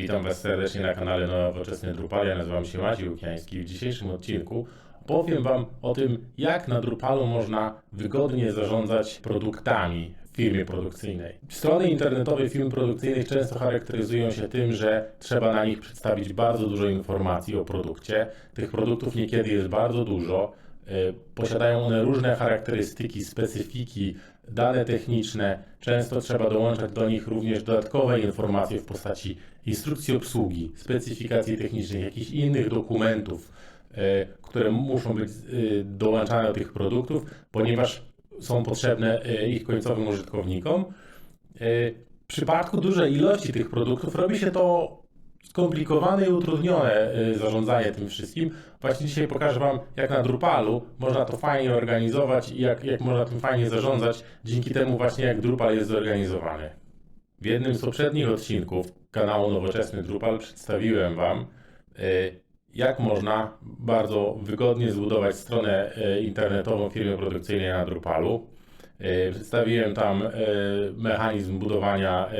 Witam Was serdecznie na kanale Nowoczesny Drupal. Ja nazywam się Maciej Łukiański. W dzisiejszym odcinku opowiem Wam o tym, jak na Drupalu można wygodnie zarządzać produktami w firmie produkcyjnej. Strony internetowe firm produkcyjnych często charakteryzują się tym, że trzeba na nich przedstawić bardzo dużo informacji o produkcie. Tych produktów niekiedy jest bardzo dużo. Y, Posiadają one różne charakterystyki, specyfiki, dane techniczne. Często trzeba dołączać do nich również dodatkowe informacje w postaci instrukcji obsługi, specyfikacji technicznej, jakichś innych dokumentów, y, które muszą być y, dołączane do tych produktów, ponieważ są potrzebne y, ich końcowym użytkownikom. W przypadku dużej ilości tych produktów robi się to skomplikowane i utrudnione zarządzanie tym wszystkim. Właśnie dzisiaj pokażę Wam, jak na Drupalu można to fajnie organizować i jak, jak można tym fajnie zarządzać, dzięki temu właśnie jak Drupal jest zorganizowany. W jednym z poprzednich odcinków kanału Nowoczesny Drupal przedstawiłem Wam, y, jak można bardzo wygodnie zbudować stronę y, internetową firmy produkcyjnej na Drupalu. Y, Przedstawiłem tam mechanizm budowania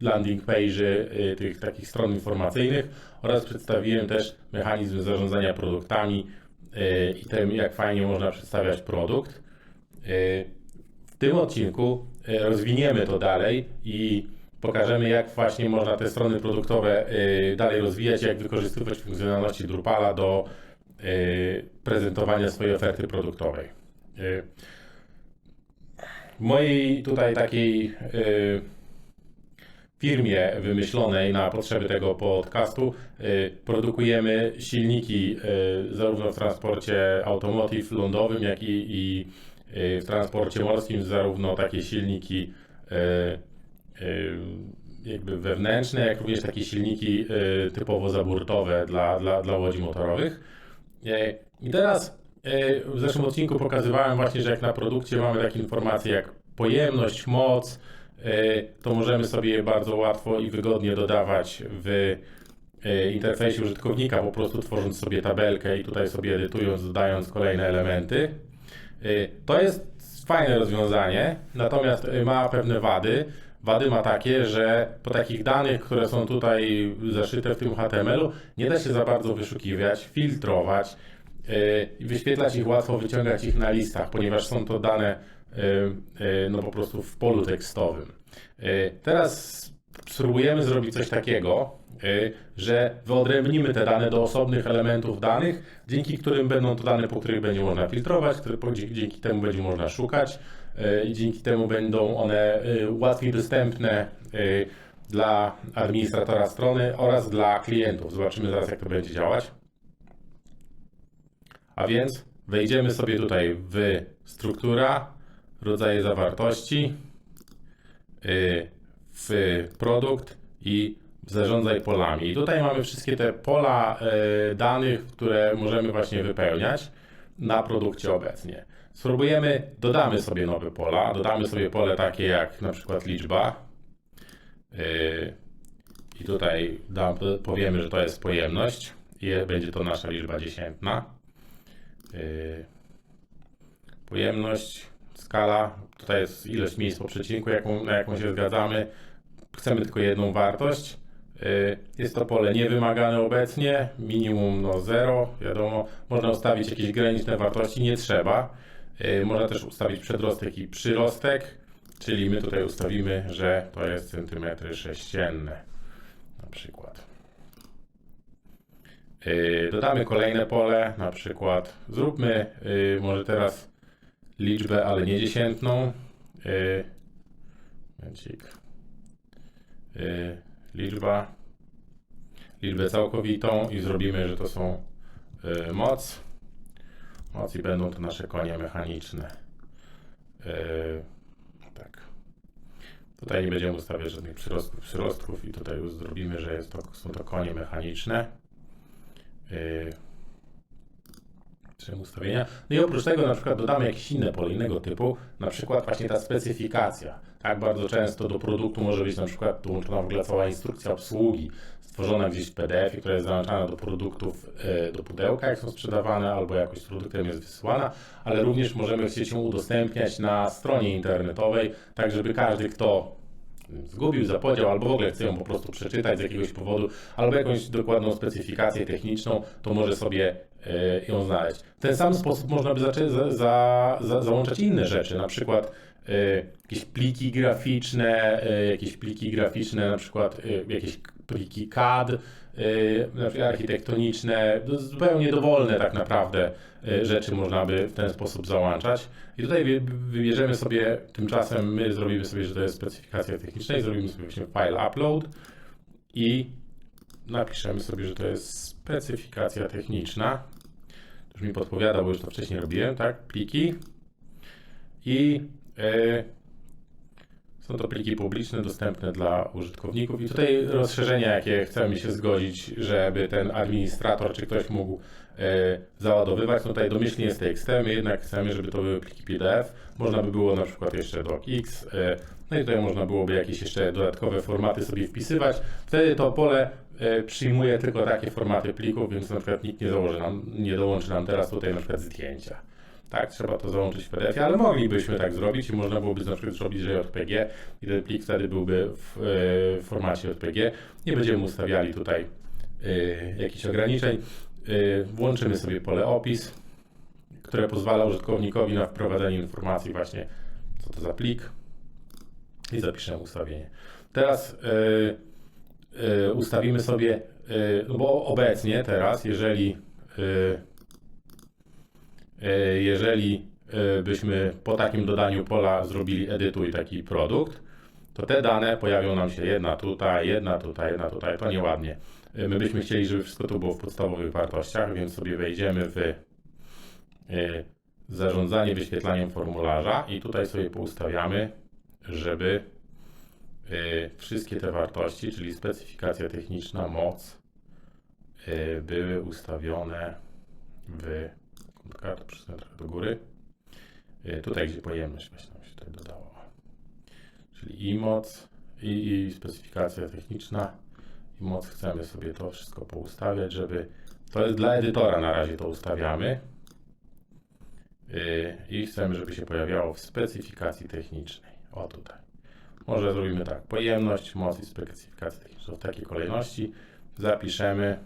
landing page y, tych takich stron informacyjnych oraz przedstawiłem też mechanizm zarządzania produktami i tym, jak fajnie można przedstawiać produkt. W tym odcinku rozwiniemy to dalej i pokażemy, jak właśnie można te strony produktowe y, dalej rozwijać, jak wykorzystywać funkcjonalności Drupala do y, prezentowania swojej oferty produktowej. W mojej tutaj takiej firmie wymyślonej na potrzeby tego podcastu produkujemy silniki zarówno w transporcie automotive lądowym, jak i, i w transporcie morskim, zarówno takie silniki y, y, jakby wewnętrzne, jak również takie silniki y, typowo zaburtowe dla, dla, dla łodzi motorowych. Y, I teraz y, w zeszłym odcinku pokazywałem właśnie, że jak na produkcie mamy takie informacje jak pojemność, moc, y, to możemy sobie je bardzo łatwo i wygodnie dodawać w y, interfejsie użytkownika, po prostu tworząc sobie tabelkę i tutaj sobie edytując, dodając kolejne elementy. Y, To jest fajne rozwiązanie, natomiast y, ma pewne wady. Wady ma takie, że po takich danych, które są tutaj zaszyte w tym HTML-u, nie da się za bardzo wyszukiwać, filtrować y, wyświetlać ich łatwo, wyciągać ich na listach, ponieważ są to dane no po prostu w polu tekstowym. Teraz spróbujemy zrobić coś takiego, y, że wyodrębnimy te dane do osobnych elementów danych, dzięki którym będą to dane, po których będzie można filtrować, dzięki, temu będzie można szukać y, i dzięki temu będą one y, łatwiej dostępne dla administratora strony oraz dla klientów. Zobaczymy zaraz, jak to będzie działać. A więc wejdziemy sobie tutaj w struktura, rodzaje zawartości, w produkt i zarządzaj polami. I tutaj mamy wszystkie te pola y, danych, które możemy właśnie wypełniać na produkcie obecnie. Spróbujemy, dodamy sobie nowe pola, dodamy sobie pole takie jak na przykład liczba. y, I tutaj dam, powiemy, że to jest pojemność i będzie to nasza liczba dziesiętna. Y, Pojemność, skala, tutaj jest ilość miejsc po przecinku, jaką, na jaką się zgadzamy. Chcemy tylko jedną wartość. Y, Jest to pole niewymagane obecnie, minimum no 0, wiadomo. Można ustawić jakieś graniczne wartości, nie trzeba. Y, Można też ustawić przedrostek i przyrostek, czyli my tutaj ustawimy, że to jest centymetry sześcienne na przykład. Yy, Dodamy kolejne pole, na przykład zróbmy może teraz liczbę, ale nie dziesiętną. Momencik. Yy, liczba, liczbę całkowitą i zrobimy, że to są yy, moc. Moc i będą to nasze konie mechaniczne. Yy, tak. Tutaj nie będziemy ustawiać żadnych przyrostków, przyrostków i tutaj już zrobimy, że jest to, są to konie mechaniczne. Trzy ustawienia. No i oprócz tego na przykład dodamy jakieś inne pole innego typu, na przykład właśnie ta specyfikacja. Tak bardzo często do produktu może być na przykład dołączona w ogóle cała instrukcja obsługi, stworzona gdzieś w PDF, która jest załączana do produktów, yy, do pudełka, jak są sprzedawane, albo jakoś z produktem jest wysyłana, ale również możemy chcieć ją udostępniać na stronie internetowej, tak żeby każdy, kto zgubił, zapodział, albo w ogóle chce ją po prostu przeczytać z jakiegoś powodu, albo jakąś dokładną specyfikację techniczną, to może sobie e, ją znaleźć. W ten sam sposób można by zacząć za, za, za, załączać inne rzeczy, na przykład e, jakieś pliki graficzne, e, jakieś pliki graficzne, na przykład jakieś pliki CAD, architektoniczne, to zupełnie dowolne tak naprawdę e, rzeczy można by w ten sposób załączać. I tutaj wy- wybierzemy sobie, tymczasem my zrobimy sobie, że to jest specyfikacja techniczna i zrobimy sobie właśnie file upload i napiszemy sobie, że to jest specyfikacja techniczna. Już mi podpowiada, bo już to wcześniej robiłem, tak? Pliki. I e, są to pliki publiczne, dostępne dla użytkowników. I tutaj rozszerzenia, jakie chcemy się zgodzić, żeby ten administrator czy ktoś mógł e, załadowywać. No tutaj domyślnie jest TXT, my jednak chcemy, żeby to były pliki PDF. Można by było na przykład jeszcze docx. E, no i tutaj można byłoby jakieś jeszcze dodatkowe formaty sobie wpisywać. Wtedy to pole e, przyjmuje tylko takie formaty plików, więc na przykład nikt nie założy nam, nie dołączy nam teraz tutaj na przykład zdjęcia. Tak, trzeba to załączyć w PDF, ale moglibyśmy tak zrobić i można byłoby na przykład zrobić, JPG i ten plik wtedy byłby w, e, w formacie JPG. Nie będziemy ustawiali tutaj e, jakichś ograniczeń. E, Włączymy sobie pole opis, które pozwala użytkownikowi na wprowadzenie informacji właśnie, co to za plik i zapiszemy ustawienie. Teraz e, e, ustawimy sobie, no bo obecnie teraz, jeżeli E, jeżeli e, byśmy po takim dodaniu pola zrobili edytuj taki produkt, to te dane pojawią nam się jedna tutaj, jedna tutaj, jedna tutaj, to nieładnie. E, My byśmy chcieli, żeby wszystko to było w podstawowych wartościach, więc sobie wejdziemy w e, zarządzanie wyświetlaniem formularza i tutaj sobie poustawiamy, żeby e, wszystkie te wartości, czyli specyfikacja techniczna, moc, e, były ustawione w przesunę trochę do góry. Y, Tutaj, gdzie pojemność właśnie nam się tutaj dodała. Czyli i moc, i, i specyfikacja techniczna, i moc chcemy sobie to wszystko poustawiać, żeby. To jest dla edytora na razie to ustawiamy. Y, I chcemy, żeby się pojawiało w specyfikacji technicznej. O tutaj. Może zrobimy tak. Pojemność, moc i specyfikacja techniczna w takiej kolejności. Zapiszemy.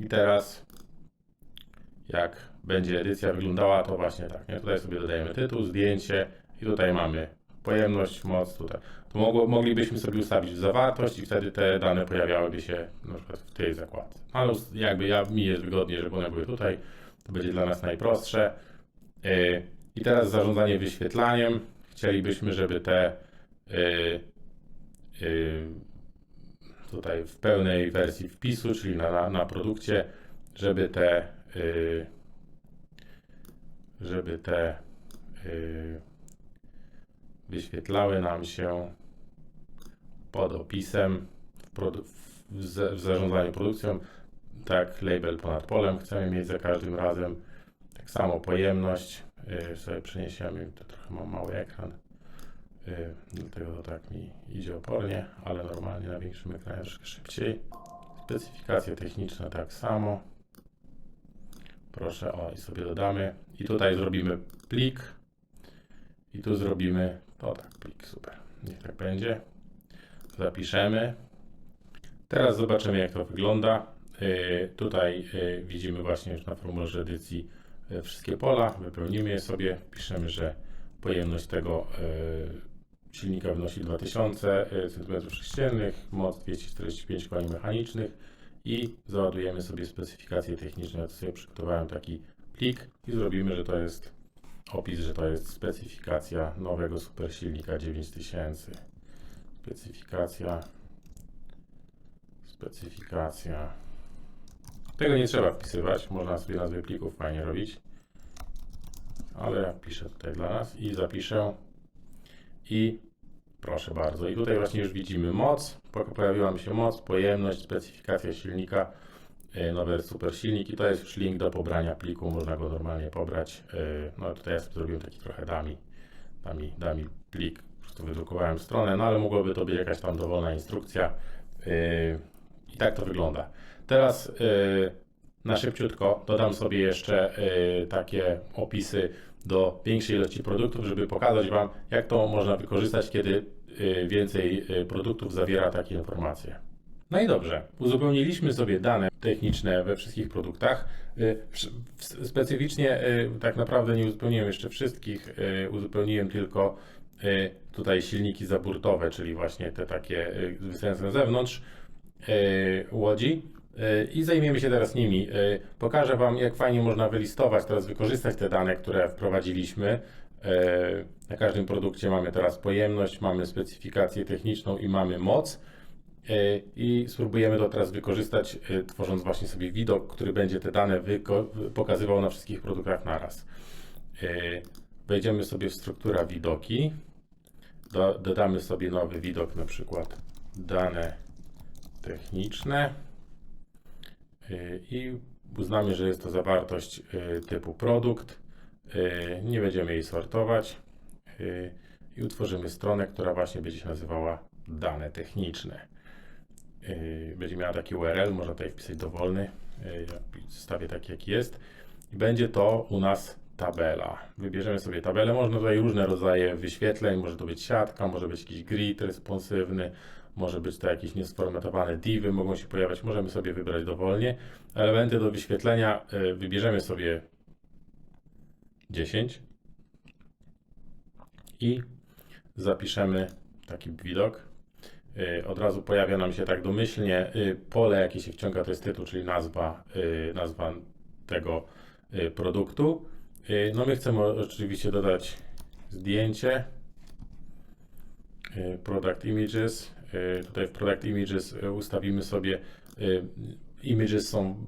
I teraz jak będzie edycja wyglądała, to właśnie tak. Nie? Tutaj sobie dodajemy tytuł, zdjęcie i tutaj mamy pojemność, moc tutaj. To mogło, moglibyśmy sobie ustawić zawartość i wtedy te dane pojawiałyby się na przykład w tej zakładce. Ale jakby ja, mi jest wygodniej, żeby one były tutaj, to będzie dla nas najprostsze. Yy, I teraz zarządzanie wyświetlaniem. Chcielibyśmy, żeby te yy, yy, tutaj w pełnej wersji wpisu, czyli na, na, na produkcie, żeby te żeby te y, wyświetlały nam się pod opisem w, zarządzaniu produkcją. Tak, label ponad polem chcemy mieć za każdym razem. Tak samo pojemność. Y, sobie przeniesiemy, to trochę mam mały ekran. Y, dlatego to tak mi idzie opornie, ale normalnie na większym ekranie troszkę szybciej. Specyfikacja techniczna tak samo. Proszę, o i sobie dodamy. I tutaj zrobimy plik. I tu zrobimy, to tak, plik, super. Niech tak będzie. Zapiszemy. Teraz zobaczymy, jak to wygląda. Yy, tutaj yy, widzimy właśnie już na formularze edycji yy, wszystkie pola. Wypełnimy je sobie. Piszemy, że pojemność tego yy, silnika wynosi 2000 cm3, moc 245 koni mechanicznych i załadujemy sobie specyfikację techniczną. Ja sobie przygotowałem taki plik i zrobimy, że to jest opis, że to jest specyfikacja nowego super silnika 9000. Specyfikacja. Specyfikacja. Tego nie trzeba wpisywać, można sobie nazwy plików fajnie robić. Ale ja piszę tutaj dla nas i zapiszę. I Proszę bardzo. I tutaj właśnie już widzimy moc. Po- Pojawiła mi się moc, pojemność, specyfikacja silnika, yy, nowy super silnik i to jest już link do pobrania pliku. Można go normalnie pobrać. Yy, No tutaj ja zrobiłem taki trochę dummy, dummy, dummy plik. Po prostu wydrukowałem stronę, no ale mogłoby to być jakaś tam dowolna instrukcja. Yy, I tak to wygląda. Teraz na szybciutko dodam sobie jeszcze takie opisy do większej ilości produktów, żeby pokazać Wam, jak to można wykorzystać, kiedy y, więcej y, produktów zawiera takie informacje. No i dobrze, uzupełniliśmy sobie dane techniczne we wszystkich produktach. Y, Specyficznie tak naprawdę nie uzupełniłem jeszcze wszystkich, uzupełniłem tylko tutaj silniki zaburtowe, czyli właśnie te takie wystające na zewnątrz łodzi. Y, I zajmiemy się teraz nimi. Y, Pokażę Wam, jak fajnie można wylistować, teraz wykorzystać te dane, które wprowadziliśmy. Y, Na każdym produkcie mamy teraz pojemność, mamy specyfikację techniczną i mamy moc. I spróbujemy to teraz wykorzystać, tworząc właśnie sobie widok, który będzie te dane pokazywał na wszystkich produktach naraz. Wejdziemy sobie w struktura widoki. Do, dodamy sobie nowy widok, na przykład dane techniczne i uznamy, że jest to zawartość y, typu produkt. Y, Nie będziemy jej sortować y, i utworzymy stronę, która właśnie będzie się nazywała dane techniczne. Będzie miała taki URL, można tutaj wpisać dowolny. Ja zostawię taki jaki jest. I będzie to u nas tabela. Wybierzemy sobie tabelę. Można tutaj różne rodzaje wyświetleń. Może to być siatka, może być jakiś grid responsywny, może być to jakieś niesformatowane divy, mogą się pojawiać. Możemy sobie wybrać dowolnie. Elementy do wyświetlenia y, wybierzemy sobie 10 i zapiszemy taki widok. Y, Od razu pojawia nam się tak domyślnie y, pole, jakie się wciąga, to jest tytuł, czyli nazwa, nazwa tego produktu. No my chcemy oczywiście dodać zdjęcie, product images. Y, Tutaj w product images y, ustawimy sobie y, images są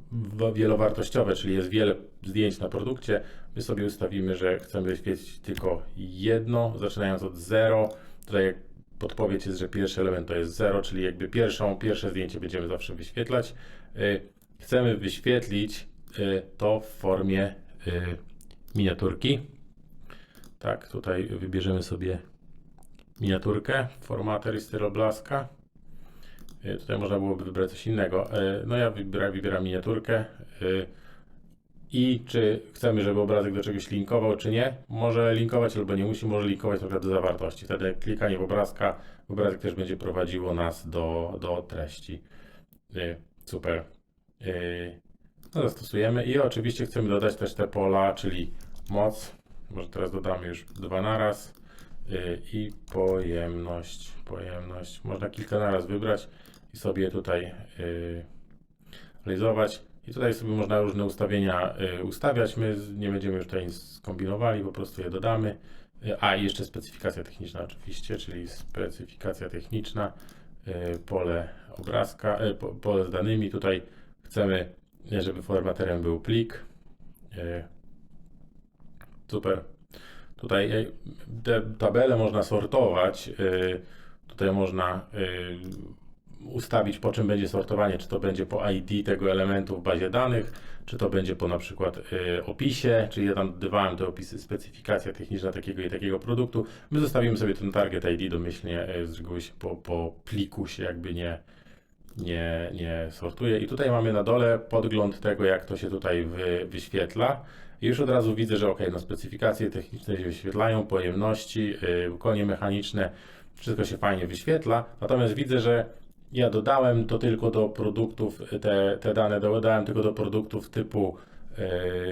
wielowartościowe, czyli jest wiele zdjęć na produkcie. My sobie ustawimy, że chcemy wyświetlić tylko jedno, zaczynając od 0. Tutaj podpowiedź jest, że pierwszy element to jest 0, czyli jakby pierwszą, pierwsze zdjęcie będziemy zawsze wyświetlać. Chcemy wyświetlić to w formie miniaturki. Tak, tutaj wybierzemy sobie miniaturkę, formater i styloblaska. Y, Tutaj można byłoby wybrać coś innego. Y, No ja wybieram, wybieram miniaturkę. y, I czy chcemy, żeby obrazek do czegoś linkował, czy nie? Może linkować albo nie musi, może linkować na do zawartości. Wtedy klikanie w obrazka, obrazek też będzie prowadziło nas do, do treści. Super. No, zastosujemy i oczywiście chcemy dodać też te pola, czyli moc. Może teraz dodamy już dwa naraz i pojemność. Pojemność. Można kilka naraz wybrać i sobie tutaj y, realizować. I tutaj sobie można różne ustawienia y, ustawiać. My nie będziemy już tutaj nic skombinowali, po prostu je dodamy. Y, A i jeszcze specyfikacja techniczna oczywiście, czyli specyfikacja techniczna, y, pole obrazka, y, po- pole z danymi. Tutaj chcemy, y, żeby formaterem był plik. Y, Super. Tutaj y, te tabele można sortować. y, Tutaj można y, ustawić, po czym będzie sortowanie, czy to będzie po ID tego elementu w bazie danych, czy to będzie po na przykład opisie, czyli ja tam dodawałem te opisy, specyfikacja techniczna takiego i takiego produktu. My zostawimy sobie ten target ID domyślnie, z reguły się po, po pliku się jakby nie, nie, nie sortuje. I tutaj mamy na dole podgląd tego, jak to się tutaj wy, wyświetla. I już od razu widzę, że ok, no specyfikacje techniczne się wyświetlają, pojemności, yy, konie mechaniczne, wszystko się fajnie wyświetla. Natomiast widzę, że ja dodałem to tylko do produktów, te, te dane dodałem tylko do produktów typu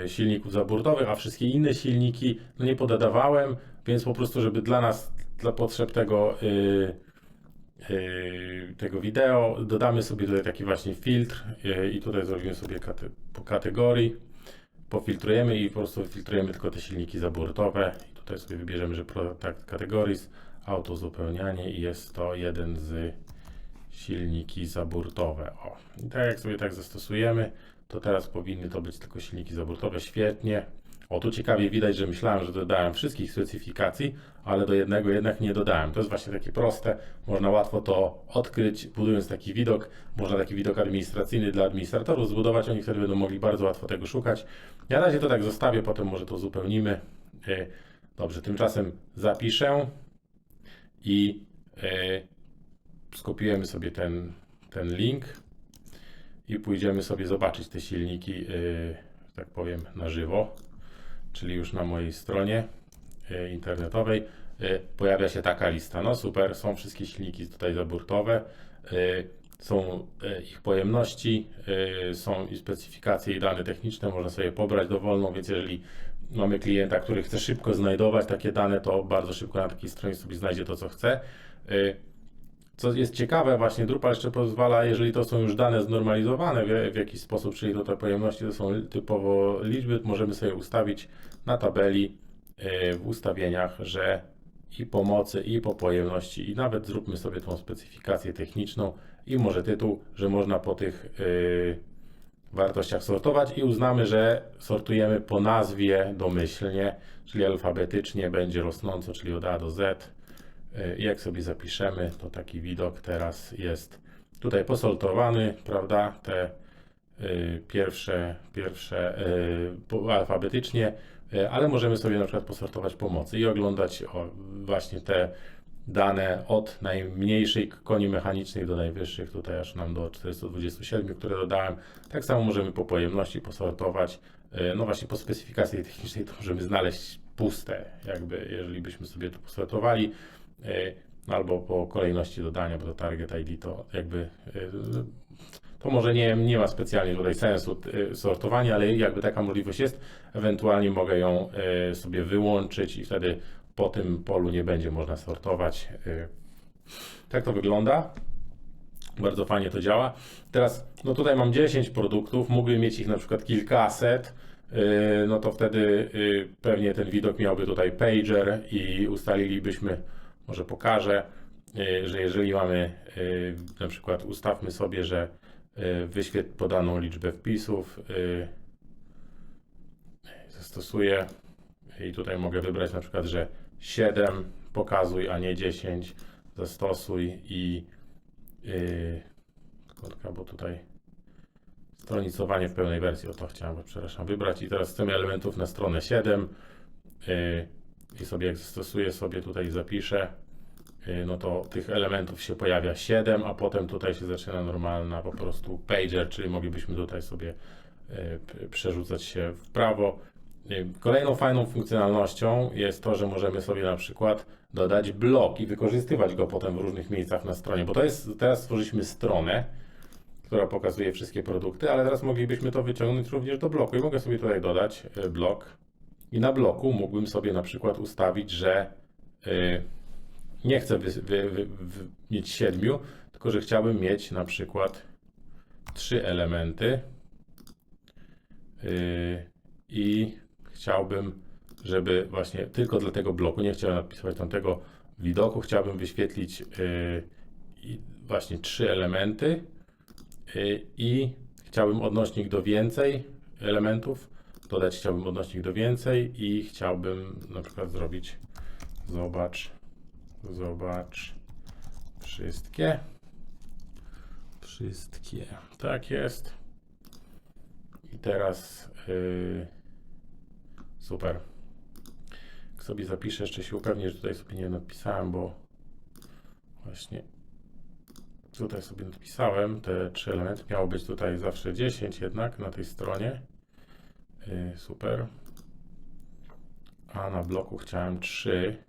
yy, silników zaburtowych, a wszystkie inne silniki no nie podadawałem, więc po prostu, żeby dla nas, dla potrzeb tego yy, tego wideo. Dodamy sobie tutaj taki właśnie filtr yy, i tutaj zrobimy sobie kate, po kategorii. Pofiltrujemy i po prostu filtrujemy tylko te silniki zaburtowe. I tutaj sobie wybierzemy, że Product Categories, auto uzupełnianie i jest to jeden z silniki zaburtowe. O, i tak jak sobie tak zastosujemy, to teraz powinny to być tylko silniki zaburtowe. Świetnie. O, tu ciekawie widać, że myślałem, że dodałem wszystkich specyfikacji, ale do jednego jednak nie dodałem. To jest właśnie takie proste, można łatwo to odkryć, budując taki widok. Można taki widok administracyjny dla administratorów zbudować, oni wtedy będą mogli bardzo łatwo tego szukać. Ja na razie to tak zostawię, potem może to uzupełnimy. Y, Dobrze, tymczasem zapiszę i y, skopiujemy sobie ten, ten link i pójdziemy sobie zobaczyć te silniki, że tak powiem, na żywo. Czyli już na mojej stronie e, internetowej, e, pojawia się taka lista. No super, są wszystkie silniki tutaj zaburtowe, e, są ich pojemności, są i specyfikacje i dane techniczne, można sobie pobrać dowolną, więc jeżeli mamy klienta, który chce szybko znajdować takie dane, to bardzo szybko na takiej stronie sobie znajdzie to, co chce. Co jest ciekawe, właśnie Drupal jeszcze pozwala, jeżeli to są już dane znormalizowane w, w jakiś sposób, czyli to te pojemności to są typowo liczby, możemy sobie ustawić na tabeli e, w ustawieniach, że i po mocy, i po pojemności, i nawet zróbmy sobie tą specyfikację techniczną i może tytuł, że można po tych e, wartościach sortować i uznamy, że sortujemy po nazwie domyślnie, czyli alfabetycznie będzie rosnąco, czyli od A do Z. I Jak sobie zapiszemy, to taki widok teraz jest tutaj posortowany, prawda? Te y, pierwsze, pierwsze po- alfabetycznie, ale możemy sobie na przykład posortować po mocy i oglądać właśnie te dane od najmniejszej koni mechanicznej do najwyższych, tutaj aż nam do 427, które dodałem. Tak samo możemy po pojemności posortować. No właśnie po specyfikacji technicznej to możemy znaleźć puste, jakby jeżeli byśmy sobie to posortowali. Y, albo po kolejności dodania, bo to target ID to jakby y, to może nie, nie ma specjalnie tutaj sensu y, sortowania, ale jakby taka możliwość jest, ewentualnie mogę ją sobie wyłączyć i wtedy po tym polu nie będzie można sortować. Tak to wygląda. Bardzo fajnie to działa. Teraz, no tutaj mam 10 produktów, mógłbym mieć ich na przykład kilkaset, no to wtedy pewnie ten widok miałby tutaj pager i ustalilibyśmy, może pokażę, yy, że jeżeli mamy yy, na przykład ustawmy sobie, że yy, wyświetl podaną liczbę wpisów, zastosuję i tutaj mogę wybrać na przykład, że 7 pokazuj, a nie 10, zastosuj i Yy, kotka, bo tutaj stronicowanie w pełnej wersji, o to chciałem, przepraszam, wybrać. I teraz chcemy elementów na stronę 7 yy, i sobie jak stosuję sobie tutaj zapiszę, yy, no to tych elementów się pojawia 7, a potem tutaj się zaczyna normalna po prostu pager, czyli moglibyśmy tutaj sobie p- przerzucać się w prawo. Yy, Kolejną fajną funkcjonalnością jest to, że możemy sobie na przykład dodać blok i wykorzystywać go potem w różnych miejscach na stronie, bo to jest, teraz stworzyliśmy stronę, która pokazuje wszystkie produkty, ale teraz moglibyśmy to wyciągnąć również do bloku i mogę sobie tutaj dodać y, blok i na bloku mógłbym sobie na przykład ustawić, że y, nie chcę wy, wy, wy, wy, mieć siedmiu, tylko że chciałbym mieć na przykład trzy elementy y, i chciałbym żeby właśnie tylko dla tego bloku, nie chciałem napisywać tamtego widoku, chciałbym wyświetlić i właśnie trzy elementy i chciałbym odnośnik do więcej elementów, dodać chciałbym odnośnik do więcej i chciałbym na przykład zrobić zobacz, zobacz wszystkie, wszystkie, tak jest i teraz yy, super jak sobie zapiszę, jeszcze się upewnię, że tutaj sobie nie napisałem, bo właśnie tutaj sobie napisałem te trzy elementy. Miało być tutaj zawsze 10 jednak na tej stronie. Yy, super. A na bloku chciałem 3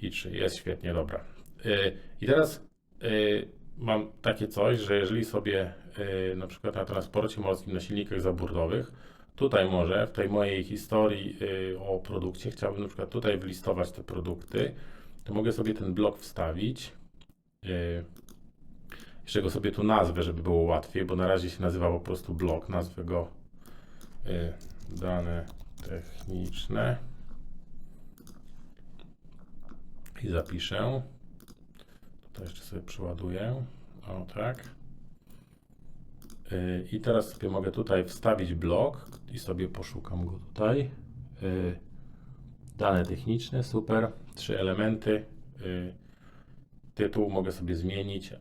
i 3. Jest świetnie, dobra. Yy, I teraz yy, mam takie coś, że jeżeli sobie yy, na przykład na transporcie morskim na silnikach zaburtowych Tutaj może, w tej mojej historii o produkcie, chciałbym na przykład tutaj wylistować te produkty, to mogę sobie ten blok wstawić. Y, jeszcze go sobie tu nazwę, żeby było łatwiej, bo na razie się nazywa po prostu blok. Nazwę go dane techniczne i zapiszę. Tutaj jeszcze sobie przeładuję. O tak. Y, I teraz sobie mogę tutaj wstawić blok i sobie poszukam go tutaj. Y, Dane techniczne, super. Trzy elementy. Y, Tytuł mogę sobie zmienić y,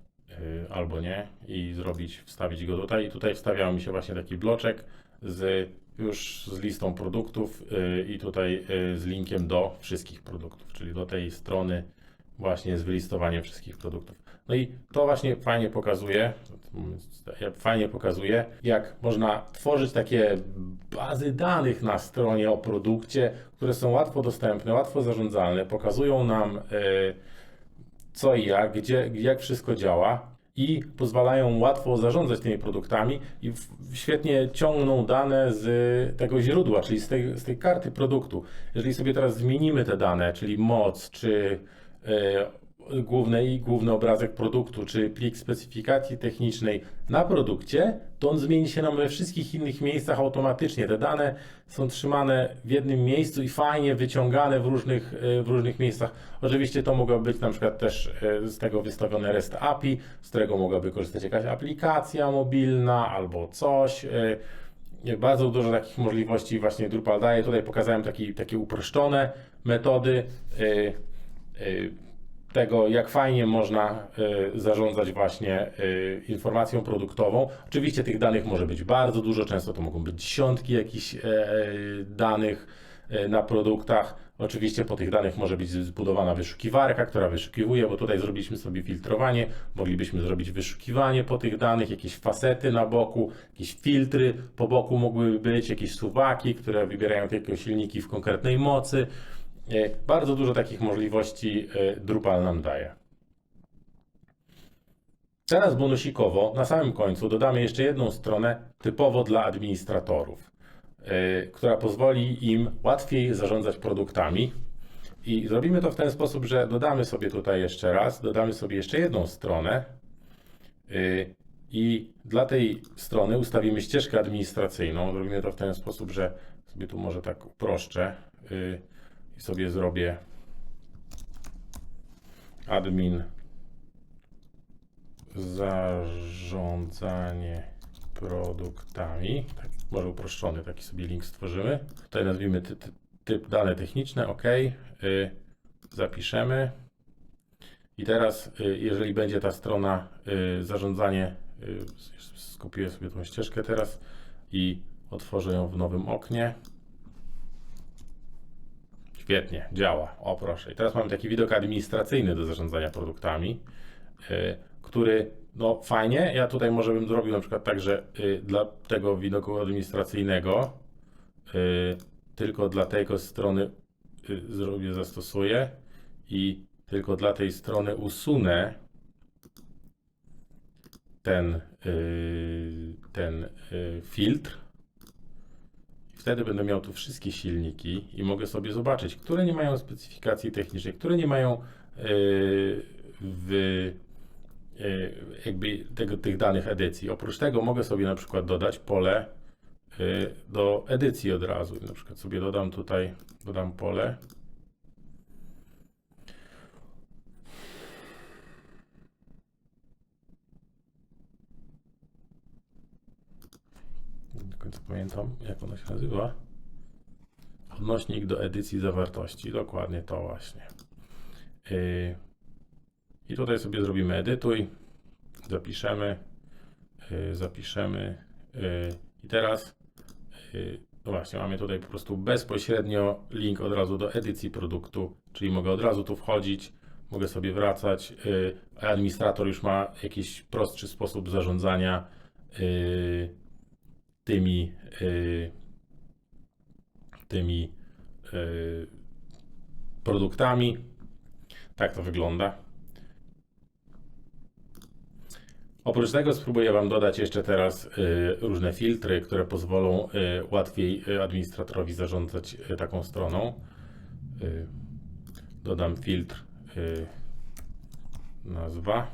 albo nie i zrobić, wstawić go tutaj. I tutaj wstawiał mi się właśnie taki bloczek z już z listą produktów y, i tutaj y, z linkiem do wszystkich produktów, czyli do tej strony właśnie z wylistowaniem wszystkich produktów. No i to właśnie fajnie pokazuje, fajnie pokazuje, jak można tworzyć takie bazy danych na stronie o produkcie, które są łatwo dostępne, łatwo zarządzalne, pokazują nam e, co i jak, gdzie, jak wszystko działa i pozwalają łatwo zarządzać tymi produktami i świetnie ciągną dane z tego źródła, czyli z tej, z tej karty produktu. Jeżeli sobie teraz zmienimy te dane, czyli moc, czy e, główny i główny obrazek produktu, czy plik specyfikacji technicznej na produkcie, to on zmieni się nam we wszystkich innych miejscach automatycznie. Te dane są trzymane w jednym miejscu i fajnie wyciągane w różnych, e, w różnych miejscach. Oczywiście to mogło być na przykład też e, z tego wystawione REST API, z którego mogłaby korzystać jakaś aplikacja mobilna albo coś. E, Bardzo dużo takich możliwości właśnie Drupal daje. Tutaj pokazałem taki, takie uproszczone metody tego, jak fajnie można y, zarządzać właśnie y, informacją produktową. Oczywiście tych danych może być bardzo dużo, często to mogą być dziesiątki jakichś e, danych e, na produktach. Oczywiście po tych danych może być zbudowana wyszukiwarka, która wyszukiwuje, bo tutaj zrobiliśmy sobie filtrowanie, moglibyśmy zrobić wyszukiwanie po tych danych, jakieś facety na boku, jakieś filtry po boku mogłyby być, jakieś suwaki, które wybierają tylko silniki w konkretnej mocy. E, Bardzo dużo takich możliwości e, Drupal nam daje. Teraz bonusikowo na samym końcu dodamy jeszcze jedną stronę typowo dla administratorów, e, która pozwoli im łatwiej zarządzać produktami. I zrobimy to w ten sposób, że dodamy sobie tutaj jeszcze raz, dodamy sobie jeszcze jedną stronę i dla tej strony ustawimy ścieżkę administracyjną. Zrobimy to w ten sposób, że sobie tu może tak uproszczę i sobie zrobię admin zarządzanie produktami. Tak, może uproszczony taki sobie link stworzymy. Tutaj nazwijmy ty, ty, typ dane techniczne, OK. Y, zapiszemy. I teraz, y, jeżeli będzie ta strona y, zarządzanie, y, sobie tą ścieżkę teraz i otworzę ją w nowym oknie. Świetnie, działa. O proszę. I teraz mamy taki widok administracyjny do zarządzania produktami, y, który no fajnie. Ja tutaj może bym zrobił na przykład tak, że y, dla tego widoku administracyjnego y, tylko dla tego strony zrobię, zastosuję i tylko dla tej strony usunę ten, ten filtr Wtedy będę miał tu wszystkie silniki i mogę sobie zobaczyć, które nie mają specyfikacji technicznej, które nie mają yy, w, yy, jakby tego, tych danych edycji. Oprócz tego mogę sobie na przykład dodać pole yy, do edycji od razu. Na przykład sobie dodam tutaj, dodam pole. Pamiętam, jak ono się nazywa. Odnośnik do edycji zawartości. Dokładnie to właśnie. Yy, I tutaj sobie zrobimy edytuj. Zapiszemy. Yy, zapiszemy. Yy, I teraz no właśnie, mamy tutaj po prostu bezpośrednio link od razu do edycji produktu, czyli mogę od razu tu wchodzić, mogę sobie wracać. Administrator już ma jakiś prostszy sposób zarządzania tymi, y, tymi y, produktami. Tak to wygląda. Oprócz tego spróbuję Wam dodać jeszcze teraz y, różne filtry, które pozwolą łatwiej administratorowi zarządzać taką stroną. Dodam filtr nazwa.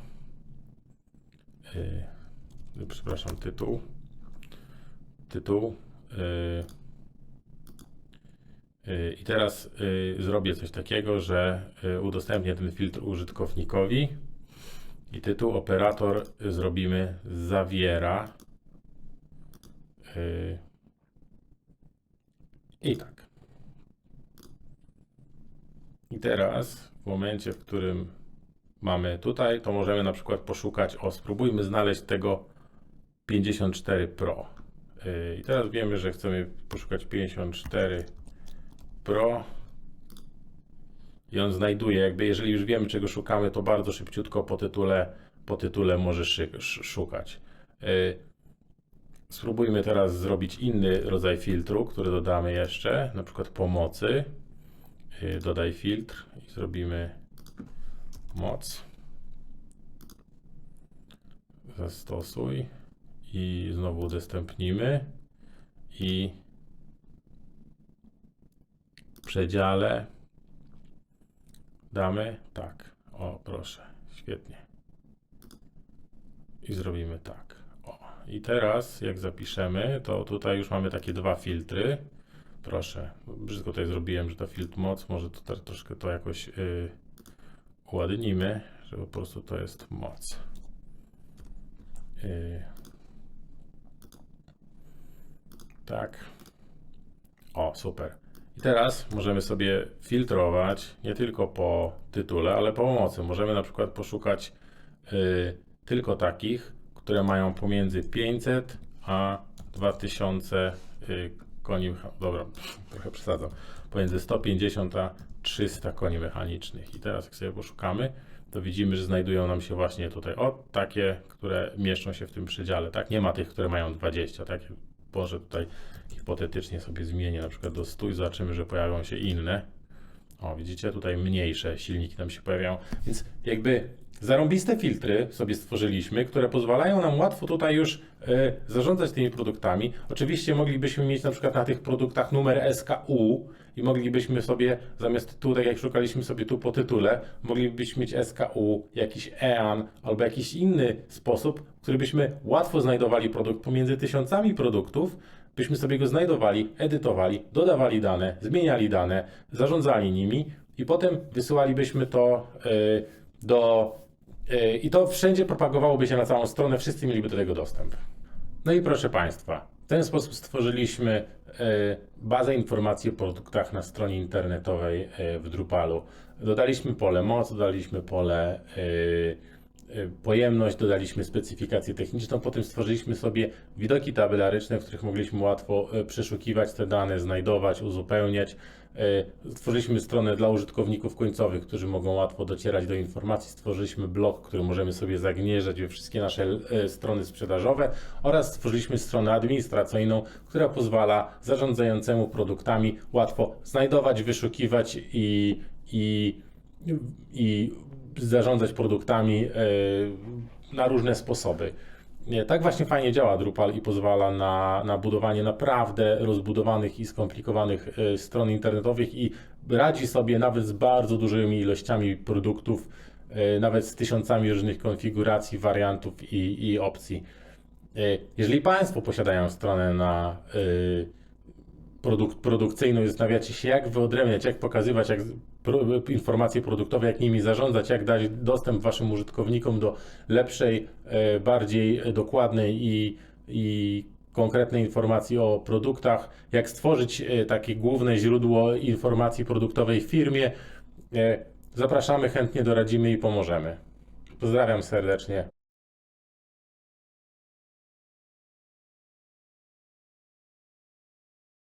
Przepraszam, tytuł tytuł. Y, y, I teraz y, zrobię coś takiego, że udostępnię ten filtr użytkownikowi i tytuł operator zrobimy zawiera. I tak. I teraz w momencie, w którym mamy tutaj, to możemy na przykład poszukać, o spróbujmy znaleźć tego 54 Pro. I teraz wiemy, że chcemy poszukać 54 Pro. I on znajduje, jakby jeżeli już wiemy, czego szukamy, to bardzo szybciutko po tytule, po tytule może szukać. Y, Spróbujmy teraz zrobić inny rodzaj filtru, który dodamy jeszcze, na przykład pomocy. Yy, Dodaj filtr i zrobimy moc. Zastosuj i znowu udostępnimy i w przedziale damy tak. O, proszę, świetnie. I zrobimy tak. O. I teraz, jak zapiszemy, to tutaj już mamy takie dwa filtry. Proszę, brzydko tutaj zrobiłem, że to filtr moc, może tutaj troszkę to jakoś yy, uładnimy, że po prostu to jest moc. Yy. Tak. O, super. I teraz możemy sobie filtrować nie tylko po tytule, ale po pomocy. Możemy na przykład poszukać y, tylko takich, które mają pomiędzy 500 a 2000 y, koni. Dobra, trochę przesadzam. Pomiędzy 150 a 300 koni mechanicznych. I teraz, jak sobie poszukamy, to widzimy, że znajdują nam się właśnie tutaj o takie, które mieszczą się w tym przedziale. Tak, nie ma tych, które mają 20. Tak, może tutaj hipotetycznie sobie zmienię na przykład do 100 i zobaczymy, że pojawią się inne. O, widzicie, tutaj mniejsze silniki nam się pojawiają, więc jakby zarąbiste filtry sobie stworzyliśmy, które pozwalają nam łatwo tutaj już e, zarządzać tymi produktami. Oczywiście moglibyśmy mieć na przykład na tych produktach numer SKU i moglibyśmy sobie zamiast tu, tak jak szukaliśmy sobie tu po tytule, moglibyśmy mieć SKU, jakiś EAN albo jakiś inny sposób, w który byśmy łatwo znajdowali produkt pomiędzy tysiącami produktów, byśmy sobie go znajdowali, edytowali, dodawali dane, zmieniali dane, zarządzali nimi i potem wysyłalibyśmy to y, do. y, I to wszędzie propagowałoby się na całą stronę, wszyscy mieliby do tego dostęp. No i proszę Państwa, w ten sposób stworzyliśmy bazę informacji o produktach na stronie internetowej y, w Drupalu. Dodaliśmy pole moc, dodaliśmy pole y, pojemność, dodaliśmy specyfikację techniczną, potem stworzyliśmy sobie widoki tabelaryczne, w których mogliśmy łatwo przeszukiwać te dane, znajdować, uzupełniać. Y, Stworzyliśmy stronę dla użytkowników końcowych, którzy mogą łatwo docierać do informacji. Stworzyliśmy blog, który możemy sobie zagnieżdżać we wszystkie nasze y, strony sprzedażowe oraz stworzyliśmy stronę administracyjną, która pozwala zarządzającemu produktami łatwo znajdować, wyszukiwać i, i, i zarządzać produktami e, na różne sposoby. Nie, tak właśnie fajnie działa Drupal i pozwala na, na budowanie naprawdę rozbudowanych i skomplikowanych e, stron internetowych i radzi sobie nawet z bardzo dużymi ilościami produktów, e, nawet z tysiącami różnych konfiguracji, wariantów i, i opcji. E, Jeżeli Państwo posiadają stronę na produkt, produkcyjną i zastanawiacie się, jak wyodrębniać, jak pokazywać jak, informacje produktowe, jak nimi zarządzać, jak dać dostęp Waszym użytkownikom do lepszej, e, bardziej dokładnej i, i konkretnej informacji o produktach, jak stworzyć e, takie główne źródło informacji produktowej w firmie. E, Zapraszamy, chętnie doradzimy i pomożemy. Pozdrawiam serdecznie.